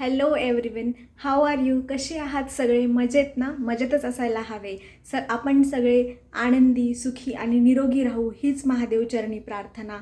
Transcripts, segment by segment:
Hello everyone how are you कसे आहात सगळे? मजेत ना? मजेतच असायला हवे. स आपण सगळे आनंदी सुखी आणि निरोगी राहू हीच महादेवचरणी प्रार्थना.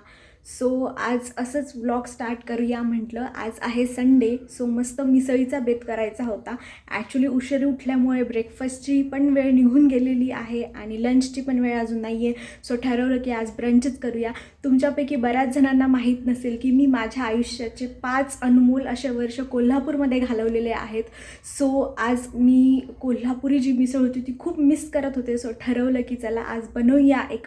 सो आज असंच व्लॉग स्टार्ट करूया म्हटलं. आज आहे संडे सो मस्त मिसळीचा बेत करायचा होता. ॲक्च्युली उशीर उठल्यामुळे ब्रेकफास्टची पण वेळ निघून गेलेली आहे आणि लंचची पण वेळ अजून नाही आहे सो ठरवलं की आज ब्रंचच करूया. तुमच्यापैकी बऱ्याच जणांना माहीत नसेल की मी माझ्या आयुष्याचे पाच अनमोल असे वर्ष कोल्हापूरमध्ये घालवलेले आहेत. सो आज मी कोल्हापुरी जी मिसळ होती ती खूप मिस करत होते. सो ठरवलं की चला आज बनवूया एक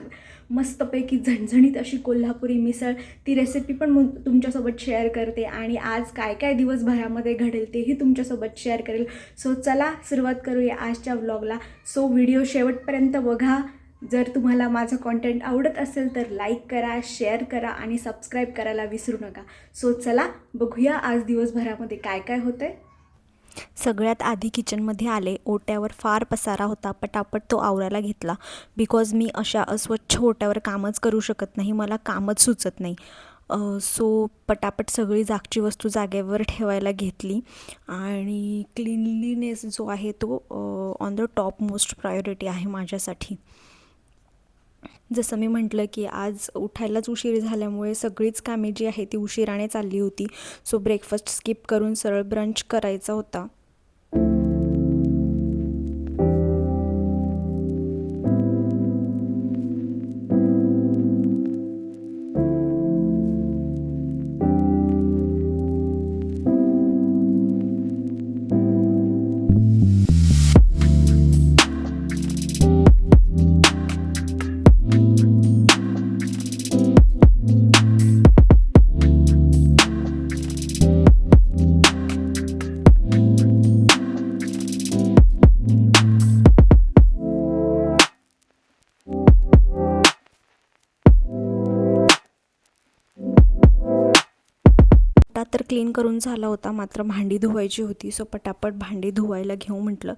मस्तपैकी झणझणीत अशी कोल्हापुरी मिसळ. ती रेसिपी पण तुमच्यासोबत शेअर करते आणि आज काय काय दिवसभरामध्ये घडेल तेही तुमच्यासोबत शेअर करेल. सो चला सुरुवात करूया आजच्या व्लॉगला सो व्हिडिओ शेवटपर्यंत बघा. जर तुम्हाला माझं कॉन्टेंट आवडत असेल तर लाईक करा शेअर करा आणि सबस्क्राईब करायला विसरू नका. सो चला बघूया आज दिवसभरामध्ये काय काय होतं आहे सगळ्यात आधी किचनमध्ये आले ओट्यावर फार पसारा होता पटापट तो आवरायला घेतला. बिकॉज मी अशा अस्वच्छ ओट्यावर कामच करू शकत नाही मला कामच सुचत नाही. सो पटापट सगळी जागची वस्तू जागेवर ठेवायला घेतली. आणि क्लिनलीनेस जो आहे तो on the top most priority आहे माझ्यासाठी. जसं मी म्हटलं की आज उठायलाच उशीर झाल्यामुळे सगळीच कामे जी आहे ती उशिराने चालली होती. सो ब्रेकफास्ट स्किप करून सरळ ब्रंच करायचा होता. तर क्लीन करून झाला होता. मात्र भांडी धुवायची होती. सो पटापट भांडी धुवायला घेऊ म्हटलं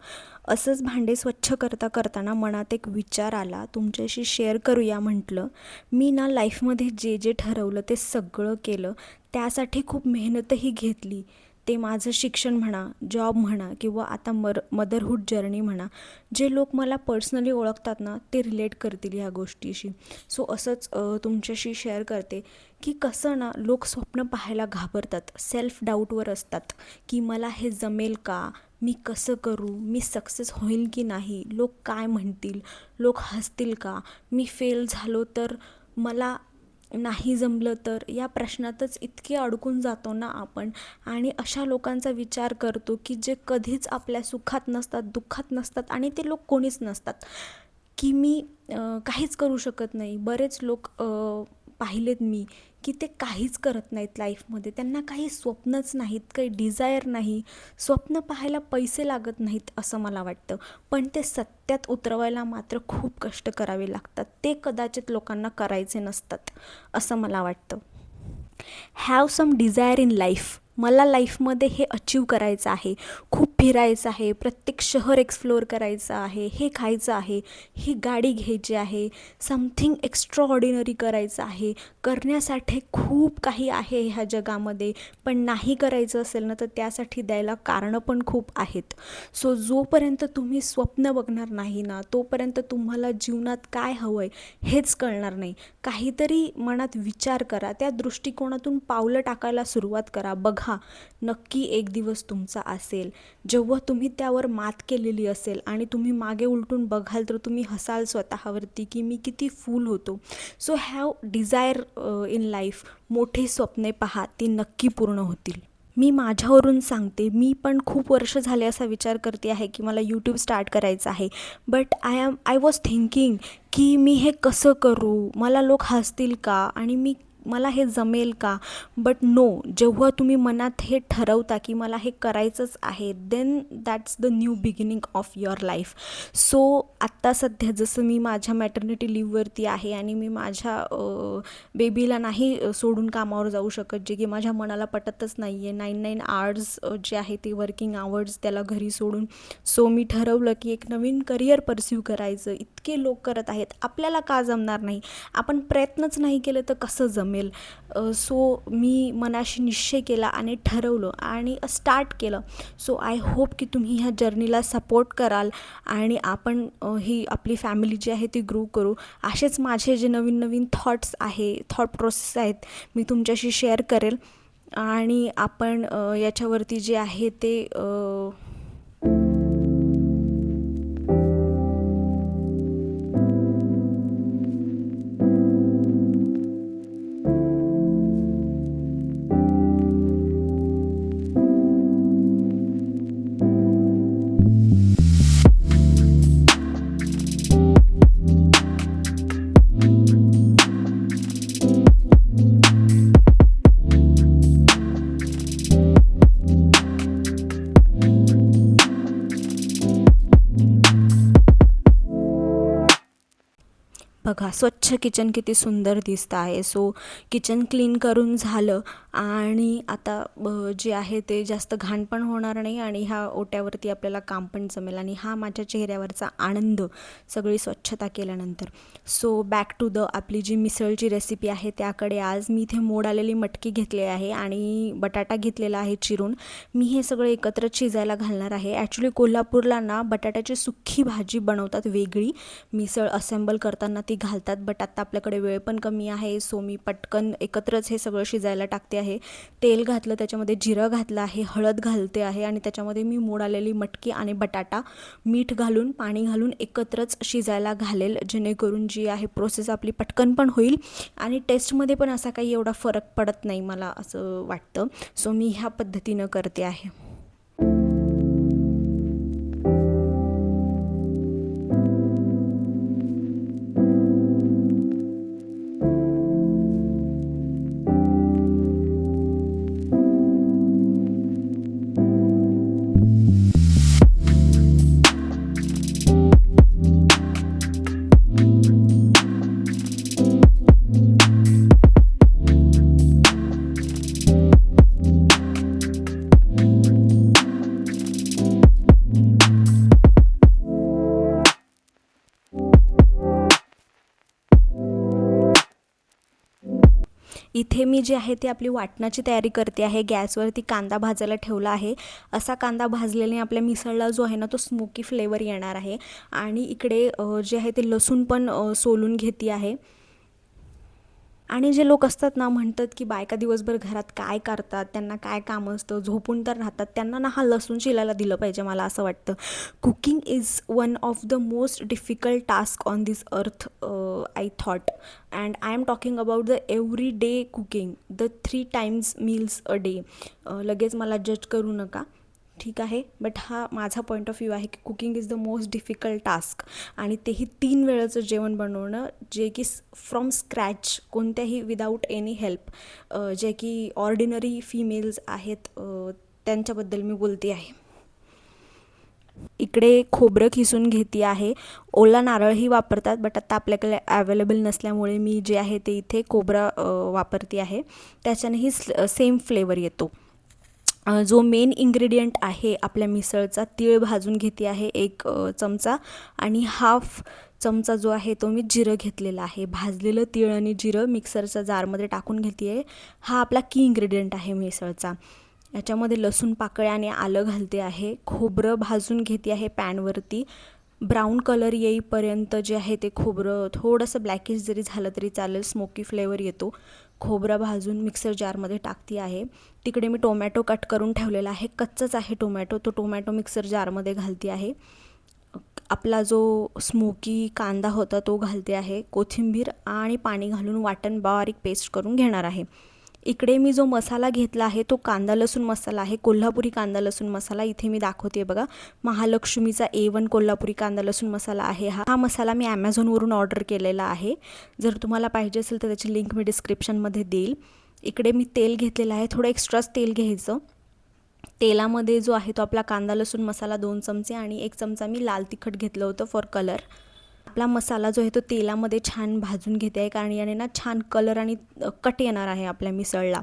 असंच भांडे स्वच्छ करता करताना मनात एक विचार आला. तुमच्याशी शेअर करूया म्हटलं. मी ना लाईफमध्ये जे जे ठरवलं ते सगळं केलं. त्यासाठी खूप मेहनतही घेतली. ते माझं शिक्षण म्हणा जॉब म्हणा किंवा आता मर मदरहूड जर्नी म्हणा जे लोक मला पर्सनली ओळखतात ना ते रिलेट करतील ह्या गोष्टीशी. सो असंच तुमच्याशी शेअर करते की कसं ना लोक स्वप्न पाहायला घाबरतात सेल्फ डाऊटवर असतात की मला हे जमेल का? मी कसं करू? मी सक्सेस होईल की नाही? लोक काय म्हणतील? लोक हसतील का? मी फेल झालो तर मला नाही जमलं तर या प्रश्नातच इतके अडकून जातो ना आपण. आणि अशा लोकांचा विचार करतो की जे कधीच आपल्या सुखात नसतात दुःखात नसतात आणि ते लोक कोणीच नसतात. की मी काहीच करू शकत नाही. बरेच लोक पाहिलेत मी. की ते काहीच करत नाहीत लाईफमध्ये. त्यांना काही स्वप्नच नाहीत काही डिझायर नाही. स्वप्न पाहायला पैसे लागत नाहीत असं मला वाटतं. पण ते सत्यात उतरवायला मात्र खूप कष्ट करावे लागतात. ते कदाचित लोकांना करायचे नसतात असं मला वाटतं. Have some desire in life मला लाईफमध्ये हे अचीव करायचं आहे. खूप फिरायचं आहे. प्रत्येक शहर एक्सप्लोअर करायचं आहे. हे खायचं आहे. ही गाडी घ्यायची आहे. समथिंग एक्स्ट्रा ऑर्डिनरी करायचं आहे. करण्यासाठी खूप काही आहे ह्या जगामध्ये. पण नाही करायचं असेल ना तर त्यासाठी द्यायला कारणं पण खूप आहेत. सो जोपर्यंत तुम्ही स्वप्न बघणार नाही ना तोपर्यंत तुम्हाला जीवनात काय हवं आहे हेच कळणार नाही. काहीतरी मनात विचार करा. त्या दृष्टिकोनातून पावलं टाकायला सुरुवात करा. बघा. नक्की एक दिवस तुमचा असेल. जेव्हा तुम्ही त्यावर मात केलेली असेल आणि तुम्ही मागे उलटून बघाल तर तुम्ही हसाल स्वतःवरती की मी किती फूल होतो. So have desire in life मोठे स्वप्ने पहा ती नक्की पूर्ण होतील. मी माझ्यावरून सांगते मी पण खूप वर्ष झाले असा विचार करते आहे की मला यूट्यूब स्टार्ट करायचं आहे. But I am I was thinking की मी हे कसं करू? मला लोक हसतील का? आणि मी मला हे जमेल का? बट नो जेव्हा तुम्ही मनात हे ठरवता की मला हे करायचंच आहे then that's the new beginning of your life so आत्ता सध्या जसं मी माझ्या मॅटर्निटी लिव्हवरती आहे आणि मी माझ्या बेबीला नाही सोडून कामावर जाऊ शकत जे की माझ्या मनाला पटतच नाही आहे नाईन नाईन आवर्स जे आहे ते वर्किंग आवर्स त्याला घरी सोडून. सो मी ठरवलं की एक नवीन करिअर परस्यू करायचं. इतके लोक करत आहेत. आपल्याला का जमणार नाही? आपण प्रयत्नच नाही केलं तर कसं जमेल? जमेल. सो मी मनाशी निश्चय केला आणि ठरवलं आणि स्टार्ट केलं. सो आय होप की तुम्ही ह्या जर्नीला सपोर्ट कराल आणि आपण ही आपली फॅमिली जी आहे ती ग्रो करू. असेच माझे जे नवीन नवीन थॉट्स आहे थॉट प्रोसेस आहेत मी तुमच्याशी शेअर करेल. आणि आपण याच्यावरती जे आहे ते स्वच्छ किचन किती सुंदर दिसतं आहे. सो किचन क्लीन करून झालं. आणि आता जे आहे ते जास्त घाण पण होणार नाही आणि ह्या ओट्यावरती आपल्याला काम पण जमेल आणि हा माझ्या चेहऱ्यावरचा आनंद सगळी स्वच्छता केल्यानंतर. सो बॅक टू द आपली जी मिसळची रेसिपी आहे त्याकडे आज मी इथे मोड आलेली मटकी घेतली आहे आणि बटाटा घेतलेला आहे चिरून. मी हे सगळं एकत्र शिजायला घालणार आहे. ॲक्च्युली कोल्हापूरला ना बटाट्याची सुक्की भाजी बनवतात वेगळी. मिसळ असेंबल करताना ती घालतात. बट आत्ता आपल्याकडे वेळ पण कमी आहे सो मी पटकन एकत्रच हे सगळं शिजायला टाकते आहे. तेल घातलं त्याच्यामध्ये जिरं घातलं आहे हळद घालते आहे आणि त्याच्यामध्ये मी मोड आलेली मटकी आणि बटाटा मीठ घालून पाणी घालून एकत्रच शिजायला घालेल जेणेकरून जी आहे प्रोसेस आपली पटकन पण होईल आणि टेस्टमध्ये पण असा काही एवढा फरक पडत नाही मला असं वाटतं. सो मी ह्या पद्धतीनं करते आहे. इथे मी जे आहे ते आपली वाटणाची तयारी करते आहे गॅसवरती कांदा भाजायला ठेवला आहे. असा कांदा भाजलेल्याने आपल्या मिसळला जो आहे ना तो स्मोकी फ्लेवर येणार आहे. आणि इकडे जे आहे ते लसूण पण सोलून घेते आहे. आणि जे लोक असतात ना म्हणतात की बायका दिवसभर घरात काय करतात त्यांना काय काम असतं झोपून तर राहतात त्यांना ना हा लसूण शिलायला दिलं पाहिजे मला असं वाटतं. Cooking is one of the most difficult task on this earth I thought and I am talking about the every day cooking the three times meals a day लगेच मला जज करू नका. ठीक आहे. बट हा माझा पॉईंट ऑफ व्ह्यू आहे की cooking is the most difficult task आणि तेही तीन वेळेचं जेवण बनवणं जे की फ्रॉम स्क्रॅच कोणत्याही विदाऊट एनी हेल्प जे की ऑर्डिनरी फिमेल्स आहेत त्यांच्याबद्दल मी बोलते आहे. इकडे खोबरं खिसून घेते आहे. ओला नारळही वापरतात बट आता आपल्याकडे अवेलेबल नसल्यामुळे मी जे आहे ते इथे खोबरं वापरते आहे. त्याच्यानेही सेम फ्लेवर येतो. जो मेन इंग्रेडियंट आहे आपल्या मिसळचा तीळ भाजून घेते आहे एक चमचा आणि हाफ चमचा जो आहे तो मी जिरं घेतलेला आहे. भाजलेलं तीळ आणि जिरं मिक्सरच्या जारमध्ये टाकून घेते आहे हा आपला की इंग्रेडियंट आहे मिसळचा. याच्यामध्ये लसूण पाकळ्या आणि आलं घालते आहे. खोबरं भाजून घेते आहे पॅनवरती. ब्राऊन कलर येईपर्यंत जे आहे ते खोबरं थोडंसं ब्लॅकिश जरी झालं तरी चालेल स्मोकी फ्लेवर येतो. खोबरं भाजून मिक्सर जारमध्ये टाकती आहे. तिकडे मी टोमॅटो कट करून ठेवलेला आहे. कच्चाच आहे टोमॅटो. तो टोमॅटो मिक्सर जारमध्ये घालते आहे. आपला जो स्मोकी कांदा होता तो घालते आहे. कोथिंबीर आणि पाणी घालून वाटण बारीक पेस्ट करून घेणार आहे. इकडे मी जो मसाला घेतला आहे तो कांदा लसूण मसाला आहे कोल्हापुरी कांदा लसूण मसाला इथे मी दाखवते बघा. महालक्ष्मीचा ए वन कोल्हापुरी कांदा लसूण मसाला आहे हा. हा मसाला मी ॲमेझॉनवरून ऑर्डर केलेला आहे. जर तुम्हाला पाहिजे असेल तर त्याची लिंक मी डिस्क्रिप्शनमध्ये देईल. इकडे मी तेल घेतलेलं आहे थोडं एक्स्ट्राच तेल घ्यायचं. तेलामध्ये जो आहे तो आपला कांदा लसूण मसाला दोन चमचे आणि एक चमचा मी लाल तिखट घेतलं होतं फॉर कलर आपला मसाला जो आहे तो तेलामध्ये छान भाजून घेते आहे. कारण याने ना छान कलर आणि कट येणार आहे आपल्या मिसळला.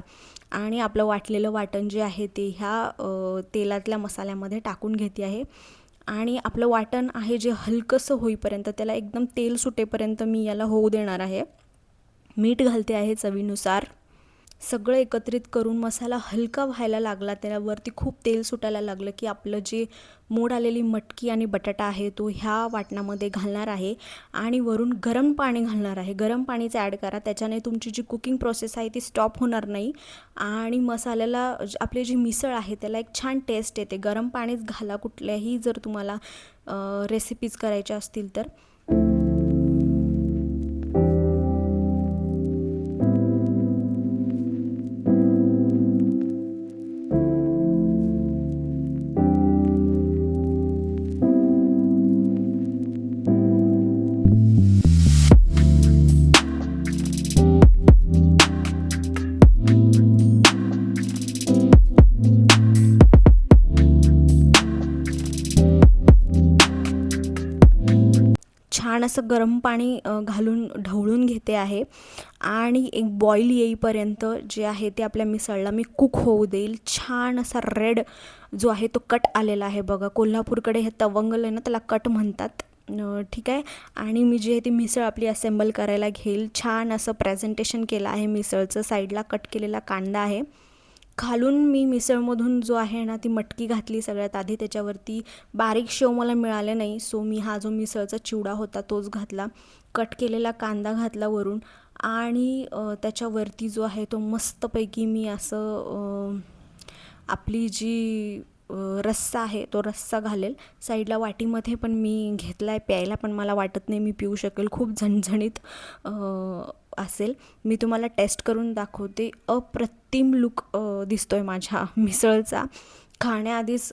आणि आपलं वाटलेलं वाटण जे आहे ते ह्या तेलातल्या मसाल्यामध्ये टाकून घेते आहे. आणि आपलं वाटण आहे जे हलकंसं होईपर्यंत त्याला एकदम तेल सुटेपर्यंत मी याला होऊ देणार आहे. मीठ घालते आहे चवीनुसार. सगळं एकत्रित करून मसाला हलका व्हायला लागला त्यावरती खूप तेल सुटायला लागलं की आपलं जे मोड आलेली मटकी आणि बटाटा आहे तो ह्या वाटणामध्ये घालणार आहे आणि वरून गरम पाणी घालणार आहे. गरम पाणीच ॲड करा त्याच्याने तुमची जी कुकिंग प्रोसेस आहे ती स्टॉप होणार नाही आणि मसाल्याला आपली जी मिसळ आहे त्याला एक छान टेस्ट येते. गरम पाणीच घाला कुठल्याही जर तुम्हाला रेसिपीज करायच्या असतील तर. थोडंसं गरम पाणी घालून ढवळून घेते आहे. आणि एक बॉईल येईपर्यंत जे आहे ते आपल्या मिसळला मी कुक होऊ देईल. छान असा रेड जो आहे तो कट आलेला आहे बघा. कोल्हापूरकडे हे तवंगल आहे ना त्याला कट म्हणतात. ठीक आहे? आणि मी जे आहे ती मिसळ आपली असेंबल करायला घेईल. छान असं प्रेझेंटेशन केलं आहे मिसळचं. साईडला कट केलेला कांदा आहे. खालून मी मिसळमधून जो आहे ना ती मटकी घातली सगळ्यात आधी. त्याच्यावरती बारीक शेव मला मिळाले नाही सो मी हा जो मिसळचा चिवडा होता तोच घातला. कट केलेला कांदा घातला वरून आणि त्याच्यावरती जो आहे तो मस्तपैकी मी असं आपली जी रस्सा आहे तो रस्सा घालेल. साईडला वाटीमध्ये पण मी घेतला आहे प्यायला पण मला वाटत नाही मी पिऊ शकेल. खूप झणझणीत असेल मी तुम्हाला टेस्ट करून दाखवते. अप्रतिम लुक दिसतो आहे माझ्या मिसळचा. खाण्याआधीच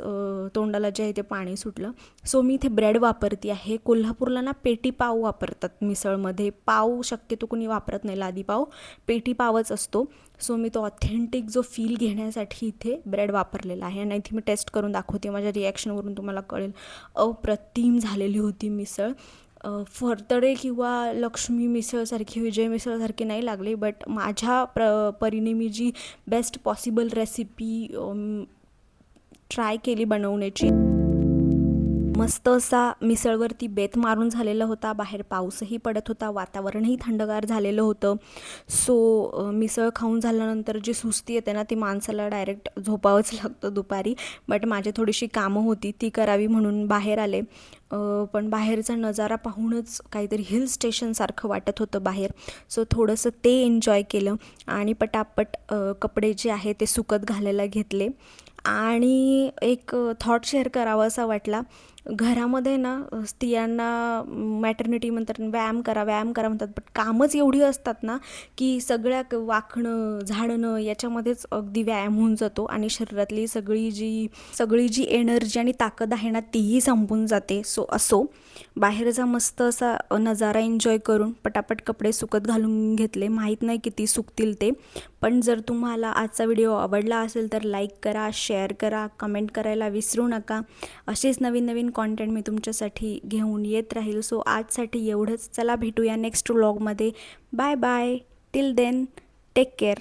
तोंडाला जे आहे ते पाणी सुटलं. सो मी इथे ब्रेड वापरते आहे. कोल्हापूरला ना पेटी पाव वापरतात मिसळमध्ये. पाव शक्यतो कोणी वापरत नाही लादी पाव. पेटी पावच असतो. सो मी तो ऑथेंटिक जो फील घेण्यासाठी इथे ब्रेड वापरलेला आहे. आणि इथे मी टेस्ट करून दाखवते. माझ्या रिॲक्शनवरून तुम्हाला कळेल. अप्रतिम झालेली होती मिसळ. फरतडे किंवा लक्ष्मी मिसळसारखी विजय मिसळसारखी नाही लागली बट माझ्या प्र परीने मी जी बेस्ट पॉसिबल रेसिपी ट्राय केली बनवण्याची. मस्त असा मिसळवरती बेत मारून झालेला होता. बाहेर पाऊसही पडत होता. वातावरणही थंडगार झालेलं होतं. सो मिसळ खाऊन झाल्यानंतर जी सुस्ती येते ना ती माणसाला डायरेक्ट झोपावंच लागतं दुपारी. बट माझी थोडीशी कामं होती ती करावी म्हणून बाहेर आले. पण बाहेरचा नजारा पाहूनच काहीतरी हिल स्टेशनसारखं वाटत होतं बाहेर. सो थोडंसं ते एन्जॉय केलं आणि पटापट कपडे जे आहे ते सुकत घालायला घेतले. आणि एक थॉट शेअर करावा असा वाटला. घरामध्ये ना स्त्रियांना मॅटर्निटी म्हणतात व्यायाम करा व्यायाम करा म्हणतात. बट कामच एवढी असतात ना की सगळ्या क- वाकणं झाडणं याच्यामध्येच अगदी व्यायाम होऊन जातो आणि शरीरातली सगळी जी सगळी जी एनर्जी आणि ताकद आहे ना तीही संपून जाते. सो असो. बाहेरचा मस्त असा नजारा एन्जॉय करून पटापट कपडे सुकत घालून घेतले. माहीत नाही किती सुकतील ते. पण जर तुम्हाला आजचा व्हिडिओ आवडला असेल तर लाईक करा शेअर करा कमेंट करायला विसरू नका. असेच नवीन नवीन कॉन्टेंट मी तुमच्यासाठी घेऊन येत राहील. सो आजसाठी एवढंच. चला भेटूया next व्लॉगमध्ये bye bye till then take care